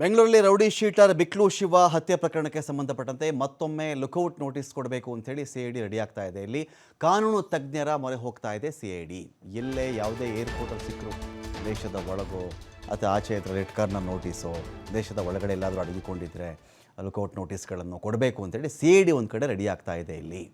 ಬೆಂಗಳೂರಲ್ಲಿ rowdy sheeter ಬಿಕ್ಲು Shiva ಹತ್ಯೆ ಪ್ರಕರಣಕ್ಕೆ ಸಂಬಂಧಪಟ್ಟಂತೆ ಮತ್ತೊಮ್ಮೆ ಲುಕೌಟ್ ನೋಟಿಸ್ ಕೊಡಬೇಕು ಅಂತೇಳಿ ಸಿ ಐ ಡಿ ರೆಡಿ ಆಗ್ತಾ ಇದೆ. ಇಲ್ಲಿ ಕಾನೂನು ತಜ್ಞರ ಮೊರೆ ಹೋಗ್ತಾ ಇದೆ ಸಿ ಐ ಡಿ. ಎಲ್ಲೇ ಯಾವುದೇ ಏರ್ಪೋರ್ಟಲ್ಲಿ ಸಿಕ್ಕರು ದೇಶದ ಒಳಗೋ ಅಥವಾ ಆಚೆ ಹತ್ರ ರೆಡ್ ಕಾರ್ನರ್ ನೋಟಿಸು, ದೇಶದ ಒಳಗಡೆ ಎಲ್ಲಾದರೂ ಅಡಗಿಕೊಂಡಿದ್ರೆ ಲುಕೌಟ್ ನೋಟಿಸ್ಗಳನ್ನು ಕೊಡಬೇಕು ಅಂತೇಳಿ ಸಿ ಐ ಡಿ ಒಂದು ಕಡೆ ರೆಡಿ ಆಗ್ತಾ ಇದೆ ಇಲ್ಲಿ.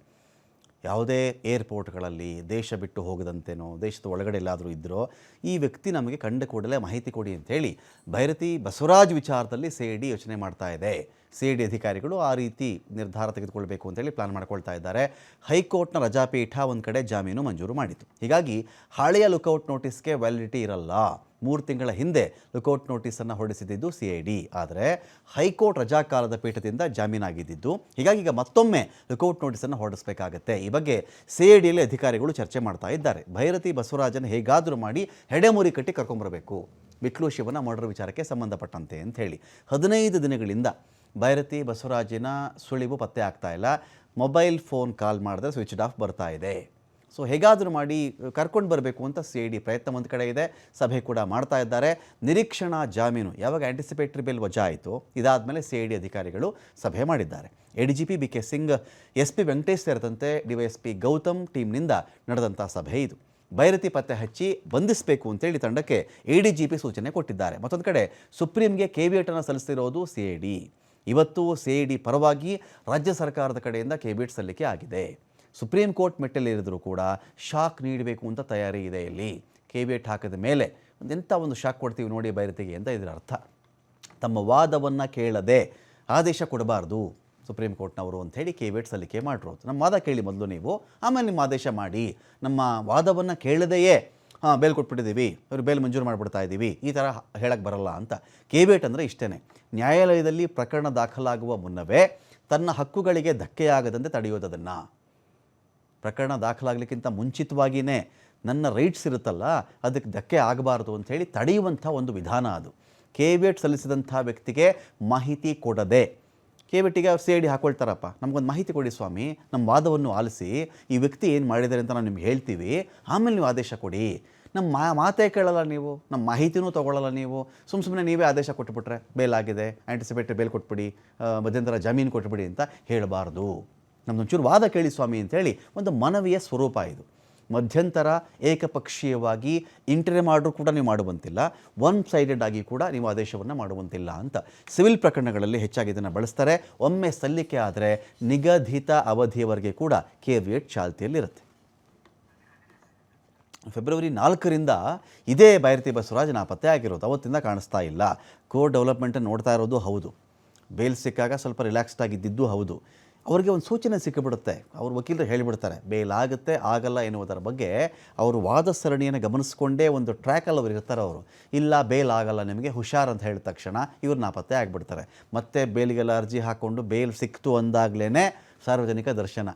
ಯಾವುದೇ ಏರ್ಪೋರ್ಟ್ಗಳಲ್ಲಿ ದೇಶ ಬಿಟ್ಟು ಹೋಗದಂತೆನೋ, ದೇಶದ ಒಳಗಡೆ ಎಲ್ಲಾದರೂ ಇದ್ದರೋ ಈ ವ್ಯಕ್ತಿ ನಮಗೆ ಕಂಡ ಕೂಡಲೇ ಮಾಹಿತಿ ಕೊಡಿ ಅಂತೇಳಿ ಭೈರತಿ ಬಸವರಾಜ್ ವಿಚಾರದಲ್ಲಿ ಸೇಡಿ ಯೋಚನೆ ಮಾಡ್ತಾ ಇದೆ. ಸಿ ಡಿ ಅಧಿಕಾರಿಗಳು ಆ ರೀತಿ ನಿರ್ಧಾರ ತೆಗೆದುಕೊಳ್ಬೇಕು ಅಂತೇಳಿ ಪ್ಲಾನ್ ಮಾಡ್ಕೊಳ್ತಾ ಇದ್ದಾರೆ. ಹೈಕೋರ್ಟ್ನ ರಜಾಪೀಠ ಒಂದು ಕಡೆ ಜಾಮೀನು ಮಂಜೂರು ಮಾಡಿತು ಹೀಗಾಗಿ ಹಳೆಯ ಲುಕೌಟ್ ನೋಟಿಸ್ಗೆ ವ್ಯಾಲಿಡಿಟಿ ಇರಲ್ಲ. ಮೂರು ತಿಂಗಳ ಹಿಂದೆ ಲುಕೌಟ್ ನೋಟಿಸನ್ನು ಹೊರಡಿಸಿದ್ದು ಸಿ ಐ ಡಿ ಆದರೆ ಹೈಕೋರ್ಟ್ ರಜಾಕಾಲದ ಪೀಠದಿಂದ ಜಾಮೀನಾಗಿದ್ದು ಹೀಗಾಗಿ ಈಗ ಮತ್ತೊಮ್ಮೆ ಲುಕೌಟ್ ನೋಟಿಸನ್ನು ಹೊರಡಿಸಬೇಕಾಗತ್ತೆ. ಈ ಬಗ್ಗೆ ಸಿ ಐ ಡಿಯಲ್ಲಿ ಅಧಿಕಾರಿಗಳು ಚರ್ಚೆ ಮಾಡ್ತಾ ಇದ್ದಾರೆ. ಭೈರತಿ ಬಸವರಾಜನ್ ಹೇಗಾದರೂ ಮಾಡಿ ಹೆಡೆಮುರಿ ಕಟ್ಟಿ ಕರ್ಕೊಂಬರಬೇಕು. ಬಿಟ್ಲು ಶಿವನ ಮರ್ಡರ್ ವಿಚಾರಕ್ಕೆ ಸಂಬಂಧಪಟ್ಟಂತೆ ಅಂತ ಹೇಳಿ. ಹದಿನೈದು ದಿನಗಳಿಂದ ಭೈರತಿ ಬಸವರಾಜಿನ ಸುಳಿವು ಪತ್ತೆ ಆಗ್ತಾ ಇಲ್ಲ. ಮೊಬೈಲ್ ಫೋನ್ ಕಾಲ್ ಮಾಡಿದ್ರೆ ಸ್ವಿಚ್ ಆಫ್ ಬರ್ತಾ ಇದೆ. ಸೊ ಹೇಗಾದರೂ ಮಾಡಿ ಕರ್ಕೊಂಡು ಬರಬೇಕು ಅಂತ ಸಿ ಐ ಡಿ ಪ್ರಯತ್ನ ಒಂದು ಕಡೆ ಇದೆ. ಸಭೆ ಕೂಡ ಮಾಡ್ತಾ ಇದ್ದಾರೆ. ನಿರೀಕ್ಷಣಾ ಜಾಮೀನು ಯಾವಾಗ ಆ್ಯಂಟಿಸಿಪೇಟರಿ ಬಿಲ್ ವಜಾ ಆಯಿತು ಇದಾದಮೇಲೆ ಸಿ ಐ ಡಿ ಅಧಿಕಾರಿಗಳು ಸಭೆ ಮಾಡಿದ್ದಾರೆ. A D G P B K Singh, S P Venkatesh ಸೇರಿದಂತೆ D Y S P Gautam ಟೀಮ್ನಿಂದ ನಡೆದಂಥ ಸಭೆ ಇದು. ಬೈರತಿ ಪತ್ತೆ ಹಚ್ಚಿ ಬಂಧಿಸಬೇಕು ಅಂತೇಳಿ ತಂಡಕ್ಕೆ ಎ ಡಿ ಜಿ ಪಿ ಸೂಚನೆ ಕೊಟ್ಟಿದ್ದಾರೆ. ಮತ್ತೊಂದು ಕಡೆ ಸುಪ್ರೀಂಗೆ ಕೇವಿಯೇಟನ್ನು ಸಲ್ಲಿಸ್ತಿರೋದು ಸಿ ಐ ಡಿ. ಇವತ್ತು ಸಿ ಡಿ ಪರವಾಗಿ ರಾಜ್ಯ ಸರ್ಕಾರದ ಕಡೆಯಿಂದ ಕೆಬಿಟ್ ಸಲ್ಲಿಕೆ ಆಗಿದೆ. ಸುಪ್ರೀಂ ಕೋರ್ಟ್ ಮೆಟ್ಟಲೇರಿದರೂ ಕೂಡ ಶಾಕ್ ನೀಡಬೇಕು ಅಂತ ತಯಾರಿ ಇದೆ ಇಲ್ಲಿ. ಕೆಬಿಟ್ ಹಾಕಿದ ಮೇಲೆ ಎಂಥ ಒಂದು ಶಾಕ್ ಕೊಡ್ತೀವಿ ನೋಡಿ ಬೈರತಿಗೆ ಅಂತ ಇದರ ಅರ್ಥ. ತಮ್ಮ ವಾದವನ್ನು ಕೇಳದೆ ಆದೇಶ ಕೊಡಬಾರ್ದು ಸುಪ್ರೀಂ ಕೋರ್ಟ್ನವರು ಅಂಥೇಳಿ ಕೆಬಿಟ್ ಸಲ್ಲಿಕೆ ಮಾಡಿರೋದು ನಮ್ಮ ವಾದ ಕೇಳಿ ಮೊದಲು ನೀವು, ಆಮೇಲೆ ನಿಮ್ಮ ಆದೇಶ ಮಾಡಿ. ನಮ್ಮ ವಾದವನ್ನು ಕೇಳದೆಯೇ ಹಾಂ ಬೇಲ್ ಕೊಟ್ಬಿಟ್ಟಿದ್ದೀವಿ ಅವ್ರು ಬೇಲ್ ಮಂಜೂರು ಮಾಡಿಬಿಡ್ತಾ ಇದ್ದೀವಿ, ಈ ಥರ ಹೇಳಕ್ಕೆ ಬರಲ್ಲ ಅಂತ. ಕೇಬೇಟ್ ಅಂದರೆ ಇಷ್ಟೇ ನ್ಯಾಯಾಲಯದಲ್ಲಿ ಪ್ರಕರಣ ದಾಖಲಾಗುವ ಮುನ್ನವೇ ತನ್ನ ಹಕ್ಕುಗಳಿಗೆ ಧಕ್ಕೆಯಾಗದಂತೆ ತಡೆಯೋದನ್ನು ಪ್ರಕರಣ ದಾಖಲಾಗಲಿಕ್ಕಿಂತ ಮುಂಚಿತವಾಗಿಯೇ ನನ್ನ ರೈಟ್ಸ್ ಇರುತ್ತಲ್ಲ, ಅದಕ್ಕೆ ಧಕ್ಕೆ ಆಗಬಾರ್ದು ಅಂಥೇಳಿ ತಡೆಯುವಂಥ ಒಂದು ವಿಧಾನ ಅದು. ಕೇಬೇಟ್ ಸಲ್ಲಿಸಿದಂಥ ವ್ಯಕ್ತಿಗೆ ಮಾಹಿತಿ ಕೊಡದೆ ಕೇವಿಟಿಗೆ ಅವ್ರು ಸಿ ಐ ಡಿ ಹಾಕೊಳ್ತಾರಪ್ಪ. ನಮಗೊಂದು ಮಾಹಿತಿ ಕೊಡಿ ಸ್ವಾಮಿ ನಮ್ಮ ವಾದವನ್ನು ಆಲಿಸಿ, ಈ ವ್ಯಕ್ತಿ ಏನು ಮಾಡಿದ್ದಾರೆ ಅಂತ ನಾವು ನಿಮ್ಗೆ ಹೇಳ್ತೀವಿ. ಆಮೇಲೆ ನೀವು ಆದೇಶ ಕೊಡಿ. ನಮ್ಮ ಮಾ, ಮಾತೇ ಕೇಳಲ್ಲ ನೀವು ನಮ್ಮ ಮಾಹಿತಿನೂ ತೊಗೊಳ್ಳಲ್ಲ ನೀವು. ಸುಮ್ಮ ಸುಮ್ಮನೆ ನೀವೇ ಆದೇಶ ಕೊಟ್ಟುಬಿಟ್ರೆ ಆಗಿದೆ ಆ್ಯಂಟಿಸಿಪೇಟ್ರಿ ಬೇಲ್ ಕೊಟ್ಬಿಡಿ ಮಧ್ಯಂತರ ಜಾಮೀನು ಕೊಟ್ಬಿಡಿ ಅಂತ ಹೇಳಬಾರ್ದು. ನಮ್ಮದೊಂಚೂರು ವಾದ ಕೇಳಿ ಸ್ವಾಮಿ ಅಂತೇಳಿ ಒಂದು ಮನವಿಯ ಸ್ವರೂಪ ಇದು. ಮಧ್ಯಂತರ ಏಕಪಕ್ಷೀಯವಾಗಿ ಇಂಟರ್ ಆರ್ಡ್ರು ಕೂಡ ನೀವು ಮಾಡುವಂತಿಲ್ಲ. ಒನ್ ಸೈಡೆಡ್ ಆಗಿ ಕೂಡ ನೀವು ಆದೇಶವನ್ನು ಮಾಡುವಂತಿಲ್ಲ ಅಂತ ಸಿವಿಲ್ ಪ್ರಕರಣಗಳಲ್ಲಿ ಹೆಚ್ಚಾಗಿ ಇದನ್ನು ಬಳಸ್ತಾರೆ. ಒಮ್ಮೆ ಸಲ್ಲಿಕೆ ಆದರೆ ನಿಗದಿತ ಅವಧಿಯವರೆಗೆ ಕೂಡ ಕೇವಿಯಟ್ ಚಾಲ್ತಿಯಲ್ಲಿರುತ್ತೆ ಫೆಬ್ರವರಿ ನಾಲ್ಕರಿಂದ ಇದೇ ಬೈರತಿ ಬಸವರಾಜ್ ನಾಪತ್ತೆ ಆಗಿರೋದು. ಅವತ್ತಿಂದ ಕಾಣಿಸ್ತಾ ಇಲ್ಲ. ಕೋರ್ ಡೆವಲಪ್ಮೆಂಟನ್ನು ನೋಡ್ತಾ ಇರೋದು ಹೌದು. ಬೇಲ್ ಸಿಕ್ಕಾಗ ಸ್ವಲ್ಪ ರಿಲ್ಯಾಕ್ಸ್ಡ್ ಆಗಿದ್ದಿದ್ದು ಹೌದು. ಅವರಿಗೆ ಒಂದು ಸೂಚನೆ ಸಿಕ್ಕಿಬಿಡುತ್ತೆ. ಅವ್ರ ವಕೀಲರು ಹೇಳಿಬಿಡ್ತಾರೆ ಬೇಲ್ ಆಗುತ್ತೆ ಆಗಲ್ಲ ಎನ್ನುವುದರ ಬಗ್ಗೆ ಅವರು ವಾದ ಸರಣಿಯನ್ನು ಗಮನಿಸಿಕೊಂಡೇ ಒಂದು ಟ್ರ್ಯಾಕಲ್ಲಿ ಅವರು ಇರ್ತಾರೆ ಅವರು. ಇಲ್ಲ ಬೇಲ್ ಆಗಲ್ಲ ನಿಮಗೆ ಹುಷಾರ್ ಅಂತ ಹೇಳಿದ ತಕ್ಷಣ ಇವ್ರು ನಾಪತ್ತೆ ಆಗಿಬಿಡ್ತಾರೆ. ಮತ್ತೆ ಬೇಲಿಗೆಲ್ಲ ಅರ್ಜಿ ಹಾಕ್ಕೊಂಡು ಬೇಲ್ ಸಿಕ್ತು ಅಂದಾಗಲೇ ಸಾರ್ವಜನಿಕ ದರ್ಶನ.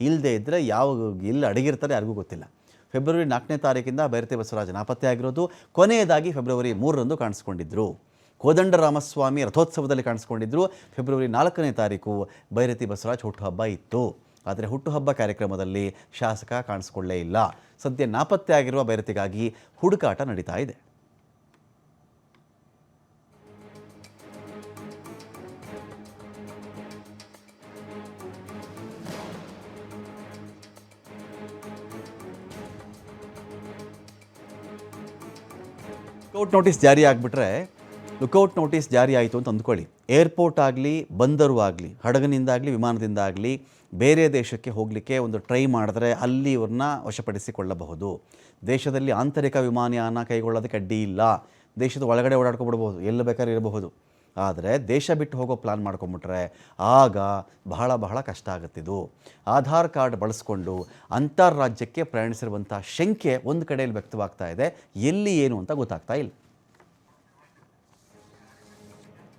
ಇಲ್ಲದೇ ಇದ್ದರೆ ಯಾವ ಇಲ್ಲಿ ಅಡಗಿರ್ತಾರೆ ಯಾರಿಗೂ ಗೊತ್ತಿಲ್ಲ. ಫೆಬ್ರವರಿ ನಾಲ್ಕನೇ ತಾರೀಕಿಂದ ಬೈರತಿ ಬಸವರಾಜ ನಾಪತ್ತೆ ಆಗಿರೋದು. ಕೊನೆಯದಾಗಿ ಫೆಬ್ರವರಿ ಮೂರರಂದು ಕಾಣಿಸ್ಕೊಂಡಿದ್ದರು ಕೋದಂಡರಾಮಸ್ವಾಮಿ ರಥೋತ್ಸವದಲ್ಲಿ ಕಾಣಿಸ್ಕೊಂಡಿದ್ದರು ಫೆಬ್ರವರಿ ನಾಲ್ಕನೇ ತಾರೀಕು ಬೈರತಿ ಬಸವರಾಜ್ ಹುಟ್ಟುಹಬ್ಬ ಇತ್ತು. ಆದರೆ ಹುಟ್ಟುಹಬ್ಬ ಕಾರ್ಯಕ್ರಮದಲ್ಲಿ ಶಾಸಕ ಕಾಣಿಸ್ಕೊಳ್ಳೇ ಇಲ್ಲ. ಸದ್ಯ ನಾಪತ್ತೆ ಆಗಿರುವ ಬೈರತಿಗಾಗಿ ಹುಡುಕಾಟ ನಡೀತಾ ಇದೆ. ಕೋರ್ಟ್ ನೋಟಿಸ್ ಜಾರಿ ಆಗಿಬಿಟ್ರೆ ಲುಕೌಟ್ ನೋಟಿಸ್ ಜಾರಿ ಆಯಿತು ಅಂತ ಅಂದ್ಕೊಳ್ಳಿ. ಏರ್ಪೋರ್ಟ್ ಆಗಲಿ, ಬಂದರು ಆಗಲಿ ಹಡಗನಿಂದಾಗಲಿ ವಿಮಾನದಿಂದಾಗಲಿ ಬೇರೆ ದೇಶಕ್ಕೆ ಹೋಗಲಿಕ್ಕೆ ಒಂದು ಟ್ರೈ ಮಾಡಿದ್ರೆ ಅಲ್ಲಿ ಇವ್ರನ್ನ ವಶಪಡಿಸಿಕೊಳ್ಳಬಹುದು. ದೇಶದಲ್ಲಿ ಆಂತರಿಕ ವಿಮಾನಯಾನ ಕೈಗೊಳ್ಳೋದಕ್ಕೆ ಅಡ್ಡಿ ಇಲ್ಲ. ದೇಶದ ಒಳಗಡೆ ಓಡಾಡ್ಕೊಬಿಡ್ಬೋದು ಎಲ್ಲಿ ಬೇಕಾದ್ರೆ ಇರಬಹುದು. ಆದರೆ ದೇಶ ಬಿಟ್ಟು ಹೋಗೋ ಪ್ಲಾನ್ ಮಾಡ್ಕೊಂಬಿಟ್ರೆ ಆಗ ಬಹಳ ಬಹಳ ಕಷ್ಟ ಆಗುತ್ತಿದ್ದು ಆಧಾರ್ ಕಾರ್ಡ್ ಬಳಸ್ಕೊಂಡು ಅಂತಾರಾಜ್ಯಕ್ಕೆ ಪ್ರಯಾಣಿಸಿರುವಂಥ ಶಂಕೆ ಒಂದು ಕಡೆಯಲ್ಲಿ ವ್ಯಕ್ತವಾಗ್ತಾ ಇದೆ. ಎಲ್ಲಿ ಏನು ಅಂತ ಗೊತ್ತಾಗ್ತಾ ಇಲ್ಲ.